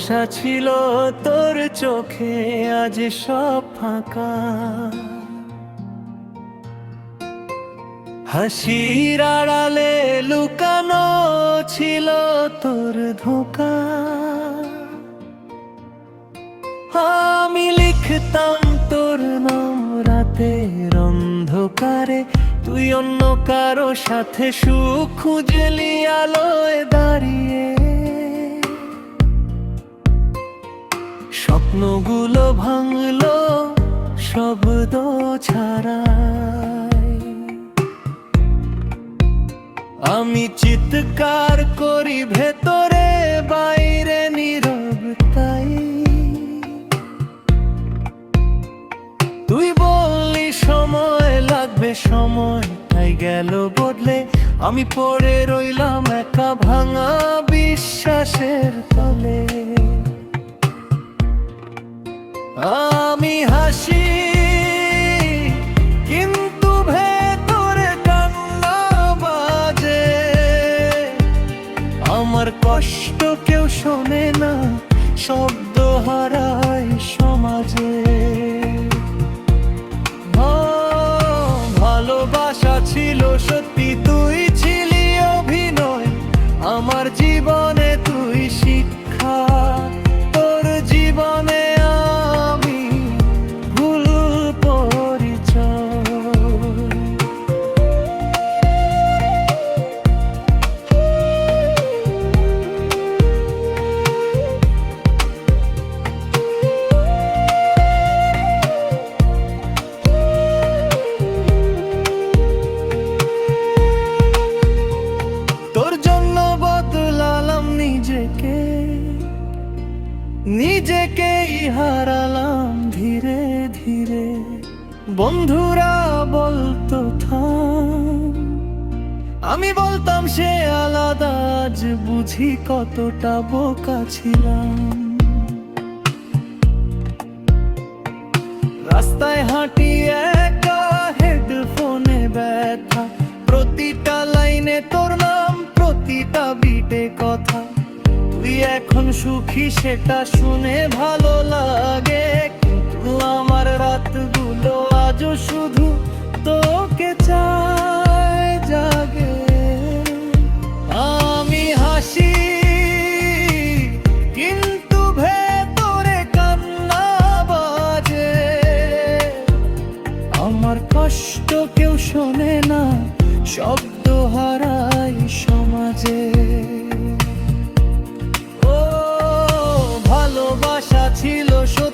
ভরসা ছিল তোর চোখে আজ সব ফাঁকা। হাসির আড়ালে লুকানো ছিল তোর ধোকা। আমি লিখতাম তোর নাম রাতের অন্ধকারে। তুই অন্য কারও সাথে সুখ খুঁজলি আলোয় দাঁড়িয়ে। স্বপ্নগুলো ভাঙলো, শব্দ ছাড়াই। আমি চিৎকার করি ভেতরে, বাইরে নীরব তাই। তুই বললি, সময় লাগবে, সময় তাই গেল বদলে। আমি পড়ে রইলাম একা ভাঙা বিশ্বাসের তলে। আমি হাসি, কিন্তু ভেতরে কান্না বাজে। আমার কষ্ট কেউ শোনে না, শব্দ হারায় সমাজে। ভালোবাসা ছিল সত্যি, তুই ছিলি অভিনয়। আমার জীবনে নিজেকেই হারালাম ধীরে ধীরে। বন্ধুরা বলতো আমি বলতাম, সে আলাদা। আজ বুঝি কতটা বোকা ছিলাম। সুখী সেটা শুনে ভালো লাগে। কিন্তু আমার রাতগুলো আজও শুধু তোকে চায় জাগে। আমি হাসি, কিন্তু ভেতরে কান্না বাজে। আমার কষ্ট কেউ শোনে না, শব্দ হারাই সমাজে। ছিল সত্যি।